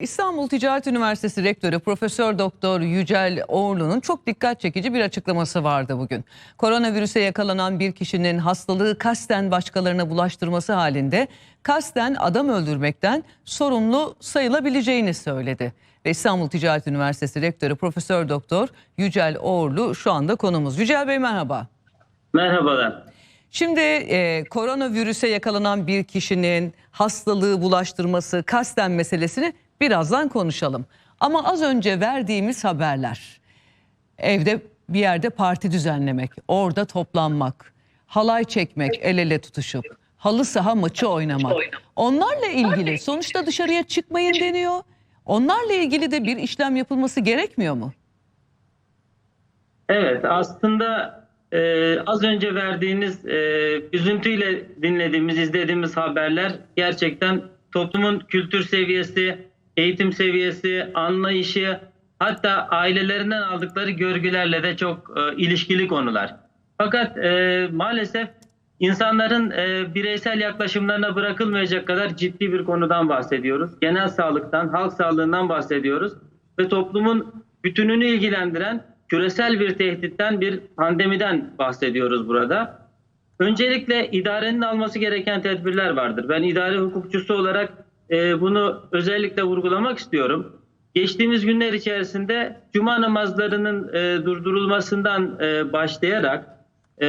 İstanbul Ticaret Üniversitesi Rektörü Profesör Doktor Yücel Oğurlu'nun çok dikkat çekici bir açıklaması vardı bugün. Koronavirüse yakalanan bir kişinin hastalığı kasten başkalarına bulaştırması halinde kasten adam öldürmekten sorumlu sayılabileceğini söyledi. Ve İstanbul Ticaret Üniversitesi Rektörü Profesör Doktor Yücel Oğurlu şu anda konumuz. Yücel Bey merhaba. Merhabalar. Şimdi e, koronavirüse yakalanan bir kişinin hastalığı bulaştırması kasten meselesini birazdan konuşalım. Ama az önce verdiğimiz haberler, evde bir yerde parti düzenlemek, orada toplanmak, halay çekmek, el ele tutuşup, halı saha maçı oynamak. Onlarla ilgili sonuçta dışarıya çıkmayın deniyor. Onlarla ilgili de bir işlem yapılması gerekmiyor mu? Evet aslında e, az önce verdiğiniz e, üzüntüyle dinlediğimiz, izlediğimiz haberler gerçekten toplumun kültür seviyesi, eğitim seviyesi, anlayışı hatta ailelerinden aldıkları görgülerle de çok e, ilişkili konular. Fakat e, maalesef insanların e, bireysel yaklaşımlarına bırakılmayacak kadar ciddi bir konudan bahsediyoruz. Genel sağlıktan, halk sağlığından bahsediyoruz ve toplumun bütününü ilgilendiren küresel bir tehditten, bir pandemiden bahsediyoruz burada. Öncelikle idarenin alması gereken tedbirler vardır. Ben idare hukukçusu olarak e, bunu özellikle vurgulamak istiyorum. Geçtiğimiz günler içerisinde cuma namazlarının e, durdurulmasından e, başlayarak e,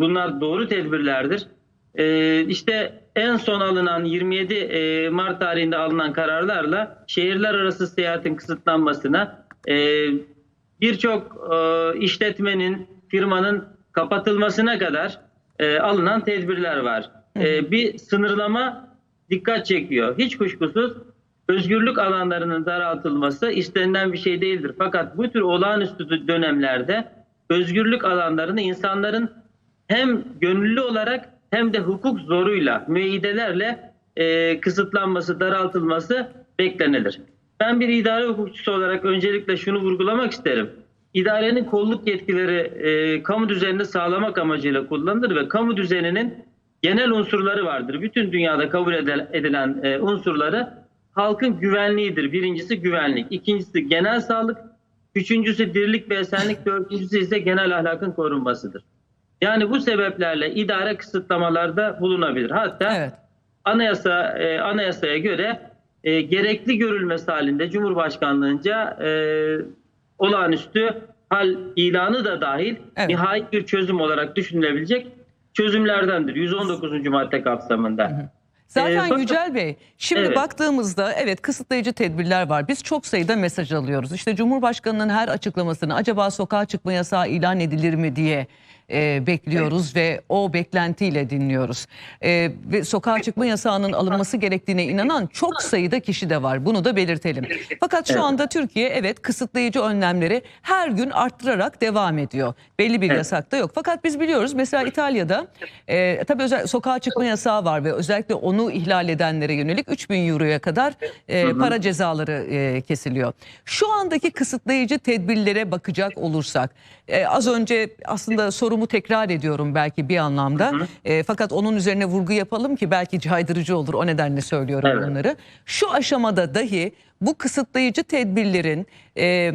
bunlar doğru tedbirlerdir. E, işte en son alınan 27 e, Mart tarihinde alınan kararlarla şehirler arası seyahatin kısıtlanmasına e, birçok e, işletmenin, firmanın kapatılmasına kadar e, alınan tedbirler var. E, bir sınırlama dikkat çekiyor. Hiç kuşkusuz özgürlük alanlarının daraltılması istenilen bir şey değildir. Fakat bu tür olağanüstü dönemlerde özgürlük alanlarını insanların hem gönüllü olarak hem de hukuk zoruyla, müeyyidelerle e, kısıtlanması, daraltılması beklenilir. Ben bir idare hukukçusu olarak öncelikle şunu vurgulamak isterim. İdarenin kolluk yetkileri e, kamu düzenini sağlamak amacıyla kullanılır ve kamu düzeninin genel unsurları vardır. Bütün dünyada kabul edilen e, unsurları halkın güvenliğidir. Birincisi güvenlik, ikincisi genel sağlık, üçüncüsü dirlik ve esenlik, dördüncüsü ise genel ahlakın korunmasıdır. Yani bu sebeplerle idare kısıtlamalarda bulunabilir. Hatta Evet. anayasa e, anayasaya göre e, gerekli görülmesi halinde Cumhurbaşkanlığınca e, olağanüstü hal ilanı da dahil Evet. nihai bir çözüm olarak düşünülebilecek çözümlerdendir. 119. madde kapsamında. Zaten Ee, Yücel Bey şimdi Evet. baktığımızda evet kısıtlayıcı tedbirler var. Biz çok sayıda mesaj alıyoruz. İşte Cumhurbaşkanının her açıklamasını acaba sokağa çıkma yasağı ilan edilir mi diye e, bekliyoruz ve o beklentiyle dinliyoruz. E, ve sokağa çıkma yasağının alınması gerektiğine inanan çok sayıda kişi de var. Bunu da belirtelim. Fakat şu anda Türkiye evet kısıtlayıcı önlemleri her gün arttırarak devam ediyor. Belli bir yasak da yok. Fakat biz biliyoruz mesela İtalya'da e, tabii özel, sokağa çıkma yasağı var ve özellikle onu ihlal edenlere yönelik 3000 euroya kadar e, para cezaları e, kesiliyor. Şu andaki kısıtlayıcı tedbirlere bakacak olursak e, az önce aslında sorumu tekrar ediyorum belki bir anlamda. E, fakat onun üzerine vurgu yapalım ki belki caydırıcı olur. O nedenle söylüyorum Evet. bunları. Şu aşamada dahi bu kısıtlayıcı tedbirlerin e,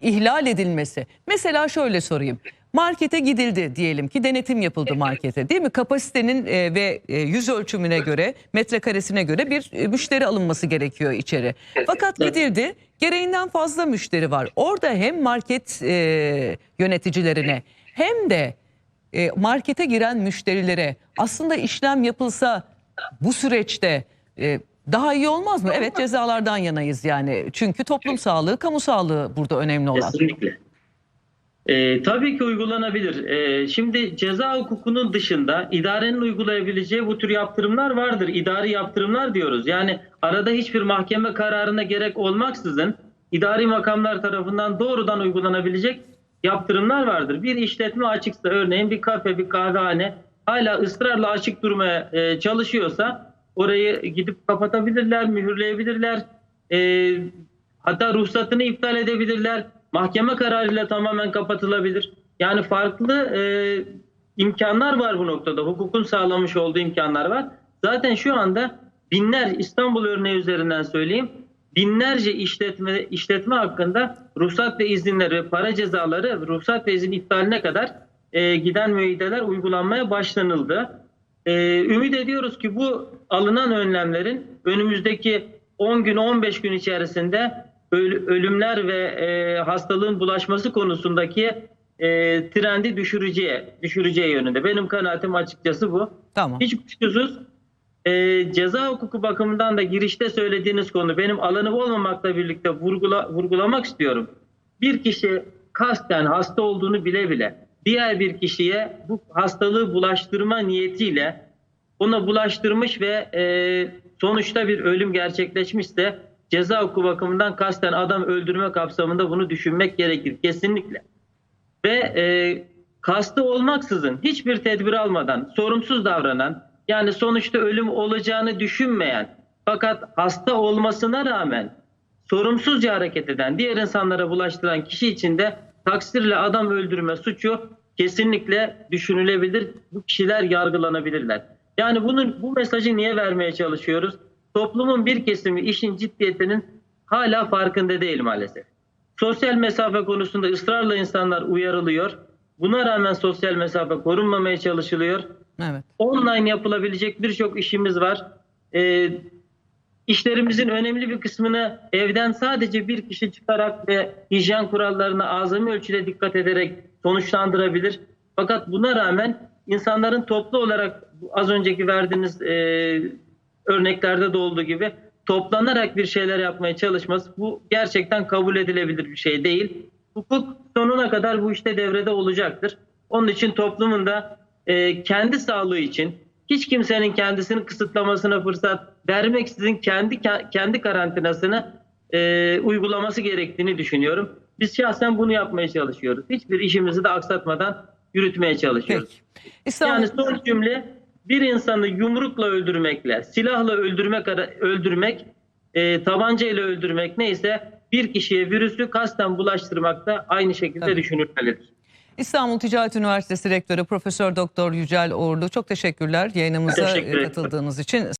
ihlal edilmesi. Mesela şöyle sorayım. Markete gidildi diyelim ki denetim yapıldı markete değil mi? Kapasitenin e, ve e, yüz ölçümüne göre metrekaresine göre bir e, müşteri alınması gerekiyor içeri. Fakat gidildi gereğinden fazla müşteri var. Orada hem market e, yöneticilerine hem de e, markete giren müşterilere aslında işlem yapılsa bu süreçte e, daha iyi olmaz mı? Evet cezalardan yanayız yani. Çünkü toplum sağlığı, kamu sağlığı burada önemli olan. Kesinlikle. Ee, tabii ki uygulanabilir. Ee, şimdi ceza hukukunun dışında idarenin uygulayabileceği bu tür yaptırımlar vardır. İdari yaptırımlar diyoruz. Yani arada hiçbir mahkeme kararına gerek olmaksızın idari makamlar tarafından doğrudan uygulanabilecek yaptırımlar vardır. Bir işletme açıksa örneğin bir kafe, bir kahvehane hala ısrarla açık durmaya e, çalışıyorsa orayı gidip kapatabilirler, mühürleyebilirler. Ee, hatta ruhsatını iptal edebilirler. Mahkeme kararıyla tamamen kapatılabilir. Yani farklı e, imkanlar var bu noktada. Hukukun sağlamış olduğu imkanlar var. Zaten şu anda binler İstanbul örneği üzerinden söyleyeyim. binlerce işletme işletme hakkında ruhsat ve izinler ve para cezaları ruhsat ve izin iptaline kadar e, giden müeyyideler uygulanmaya başlanıldı. E, ümit ediyoruz ki bu alınan önlemlerin önümüzdeki 10 gün 15 gün içerisinde öl- ölümler ve e, hastalığın bulaşması konusundaki e, trendi düşüreceği düşüreceği yönünde. Benim kanaatim açıkçası bu. Tamam. Hiç kuşkusuz e, ceza hukuku bakımından da girişte söylediğiniz konu benim alanım olmamakla birlikte vurgula, vurgulamak istiyorum. Bir kişi kasten hasta olduğunu bile bile diğer bir kişiye bu hastalığı bulaştırma niyetiyle ona bulaştırmış ve e, sonuçta bir ölüm gerçekleşmişse ceza hukuku bakımından kasten adam öldürme kapsamında bunu düşünmek gerekir kesinlikle ve e, kastı olmaksızın hiçbir tedbir almadan sorumsuz davranan yani sonuçta ölüm olacağını düşünmeyen fakat hasta olmasına rağmen sorumsuzca hareket eden diğer insanlara bulaştıran kişi için de taksirle adam öldürme suçu kesinlikle düşünülebilir. Bu kişiler yargılanabilirler. Yani bunun bu mesajı niye vermeye çalışıyoruz? Toplumun bir kesimi işin ciddiyetinin hala farkında değil maalesef. Sosyal mesafe konusunda ısrarla insanlar uyarılıyor. Buna rağmen sosyal mesafe korunmamaya çalışılıyor. Evet. Online yapılabilecek birçok işimiz var. Ee, işlerimizin önemli bir kısmını evden sadece bir kişi çıkarak ve hijyen kurallarına azami ölçüde dikkat ederek sonuçlandırabilir. Fakat buna rağmen insanların toplu olarak az önceki verdiğiniz e, örneklerde de olduğu gibi toplanarak bir şeyler yapmaya çalışması bu gerçekten kabul edilebilir bir şey değil. Hukuk sonuna kadar bu işte devrede olacaktır. Onun için toplumun da e, kendi sağlığı için hiç kimsenin kendisini kısıtlamasına fırsat vermeksizin kendi kendi karantinasını e, uygulaması gerektiğini düşünüyorum. Biz şahsen bunu yapmaya çalışıyoruz. Hiçbir işimizi de aksatmadan yürütmeye çalışıyoruz. Peki. İstanbul Yani son cümle bir insanı yumrukla öldürmekle, silahla öldürmek, öldürmek, e, tabancayla öldürmek neyse bir kişiye virüsü kasten bulaştırmak da aynı şekilde Tabii. düşünülmelidir. İstanbul Ticaret Üniversitesi Rektörü Profesör Doktor Yücel Uğurlu çok teşekkürler yayınımıza Teşekkür katıldığınız için.